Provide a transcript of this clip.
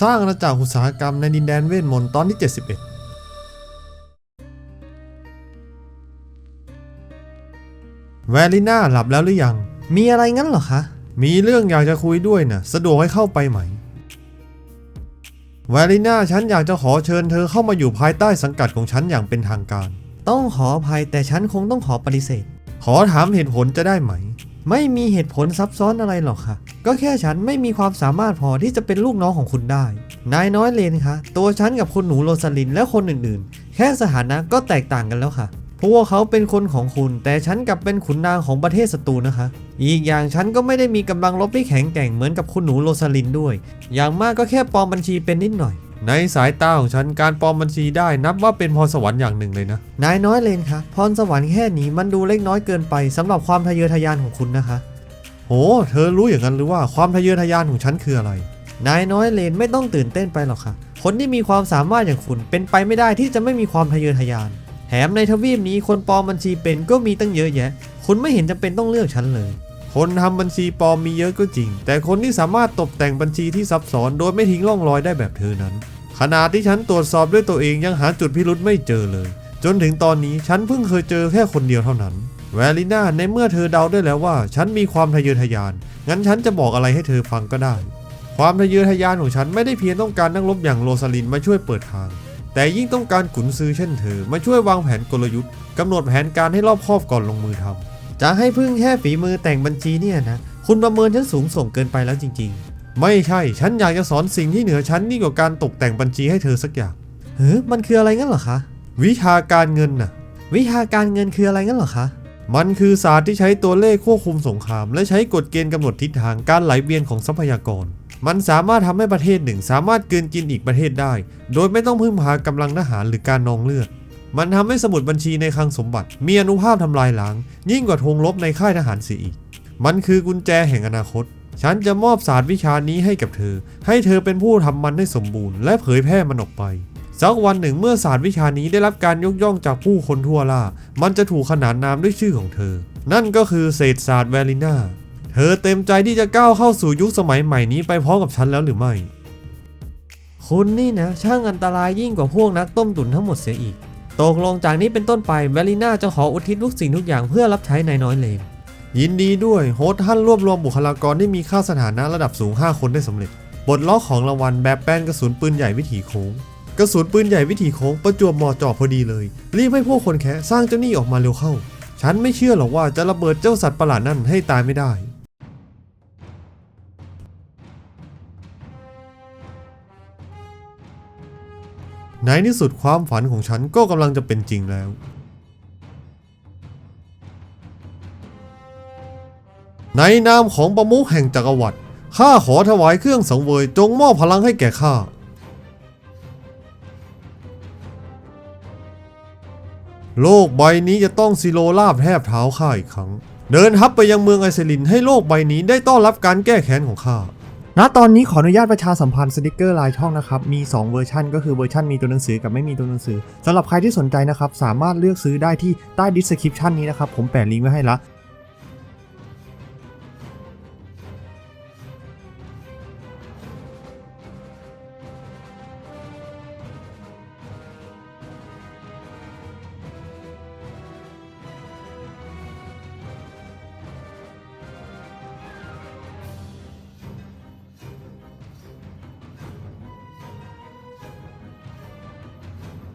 สร้างอาณาจักรอุตสาหกรรมในดินแดนเวทมนต์ตอนที่ 71แวลิน่าหลับแล้วหรือยัง มีอะไรงั้นเหรอคะ มีเรื่องอยากจะคุยด้วยนะสะดวกให้เข้าไปไหม แวลิน่าฉันอยากจะขอเชิญเธอเข้ามาอยู่ภายใต้สังกัดของฉันอย่างเป็นทางการ ต้องขออภัยแต่ฉันคงต้องขอปฏิเสธ ขอถามเหตุผลจะได้ไหม ไม่มีเหตุผลซับซ้อนอะไรหรอกค่ะ ก็แค่ฉันไม่มีความสามารถพอที่จะเป็นลูกน้องของคุณได้ นายน้อยเลนคะ ตัวฉันกับคุณหนูโรสลินและคนอื่นๆ แค่สถานะก็แตกต่างกันแล้วค่ะ พวกเขาเป็นคนของคุณ แต่ฉันกลับเป็นขุนนางของประเทศศัตรูนะคะ อีกอย่างฉันก็ไม่ได้มีกำลังลบที่แข็งแกร่งเหมือนกับคุณหนูโรสลินด้วย อย่างมากก็แค่ปลอมบัญชีเป็นนิดหน่อย ในสายตาของฉันการปลอมบัญชีได้นับว่าเป็นพรสวรรค์อย่างหนึ่งเลยนะ นายน้อยเลนคะพรสวรรค์แค่นี้มันดูเล็กน้อยเกินไปสำหรับความทะเยอทะยานของคุณนะคะ โห เธอรู้อย่างนั้นหรือว่าความทะเยอทะยานของฉันคืออะไร นายน้อยเลนไม่ต้องตื่นเต้นไปหรอกค่ะ คนที่มีความสามารถอย่างคุณเป็นไปไม่ได้ที่จะไม่มีความทะเยอทะยาน แถมในทวีปนี้คนปลอมบัญชีเป็นก็มีตั้งเยอะแยะ คุณไม่เห็นจำเป็นต้องเลือกฉันเลย คนทำบัญชีปลอมมีเยอะก็จริง แต่คนที่สามารถตกแต่งบัญชีที่ซับซ้อนโดยไม่ทิ้งร่องรอยได้แบบเธอนั้น ขนาดที่ฉันตรวจสอบด้วยตัวเองยังหาจุดพิรุธไม่เจอเลย จนถึงตอนนี้ฉันเพิ่งเคยเจอแค่คนเดียวเท่านั้น แวลิน่าในเมื่อเธอเดาได้แล้วว่า ฉันมีความทะเยอทะยาน งั้นฉันจะบอกอะไรให้เธอฟังก็ได้ ความทะเยอทะยานของฉันไม่ได้เพียงต้องการนักรบอย่างโรซาลินมาช่วยเปิดทาง แต่ยิ่งต้องการขุนซื้อเช่นเธอมาช่วยวางแผนกลยุทธ์กำหนดแผนการให้รอบคอบก่อนลงมือทำ จะให้พึ่งแค่ฝีมือแต่งบัญชีเนี่ยนะ คุณประเมินฉันสูงส่งเกินไปแล้วจริง ๆ ไม่ใช่ ฉันอยากจะสอนสิ่งที่เหนือฉันนี่กว่าการตกแต่งบัญชีให้เธอสักอย่าง เฮ้ยมันคืออะไรงั้นเหรอคะ วิชาการเงินน่ะ วิชาการเงินคืออะไรงั้นเหรอคะ มันคือศาสตร์ที่ใช้ตัวเลขควบคุมสงคราม และใช้กฎเกณฑ์กำหนดทิศทางการไหลเวียนของทรัพยากร มันสามารถทำให้ประเทศหนึ่ง สามารถเกินกินอีกประเทศได้ โดยไม่ต้องพึ่งพากำลังทหารหรือการนองเลือด มันทำให้สมุดบัญชีในคลังสมบัติ มีอนุภาพทำลายล้าง ยิ่งกว่าธงลบในค่ายทหารเสียอีก มันคือกุญแจแห่งอนาคต ฉันจะมอบศาสตร์วิชานี้ให้กับเธอ ให้เธอเป็นผู้ทำมันให้สมบูรณ์และเผยแพร่มันออกไปสักวันหนึ่งเมื่อศาสตร์วิชานี้ได้รับการยกย่องจากผู้คนทั่วล่า มันจะถูกขนานนามด้วยชื่อของเธอ นั่นก็คือเศรษฐศาสตร์แวลิน่า เธอเต็มใจที่จะก้าวเข้าสู่ยุคสมัยใหม่นี้ไปพร้อมกับฉันแล้วหรือไม่ คุณนี่นะ ช่างอันตรายยิ่งกว่าพวกนักต้มตุ๋นทั้งหมดเสียอีก ตกลงจากนี้เป็นต้นไปแวลิน่าจะขออุทิศทุกสิ่งทุกอย่างเพื่อรับใช้นายน้อยเลนยินดีด้วยโฮสท่านรวบรวมบุคลากรที่มีค่าสถานะระดับสูง 5 คนได้สำเร็จ บทล็อกของรางวัลแบบแป้นกระสุนปืนใหญ่วิถีโค้ง กระสุนปืนใหญ่วิถีโค้งประจวบเหมาะเจาะพอดีเลย รีบให้พวกคนแคะสร้างเจ้าหนี้ออกมาเร็วเข้า ฉันไม่เชื่อหรอกว่าจะระเบิดเจ้าสัตว์ประหลาดนั่นให้ตายไม่ได้ ในที่สุดความฝันของฉันก็กำลังจะเป็นจริงแล้ว ในนามของประมุขแห่งจักรวรรดิข้าขอถวายเครื่องสังเวยจงมอบพลังให้แก่ข้า โลกใบนี้จะต้องซิโลราบแทบเท้าข้าอีกครั้ง เดินทัพไปยังเมืองไอเซลินให้โลกใบนี้ได้ต้อนรับการแก้แค้นของข้า ณตอนนี้ขออนุญาตประชาสัมพันธ์สติกเกอร์ลายช่องนะครับ มี 2 เวอร์ชันก็คือเวอร์ชันมีตัวหนังสือกับไม่มีตัวหนังสือสำหรับใครที่สนใจนะครับ สามารถเลือกซื้อได้ที่ใต้ดีสคริปชันนี้นะครับ ผมแปะลิงก์ไว้ให้ละ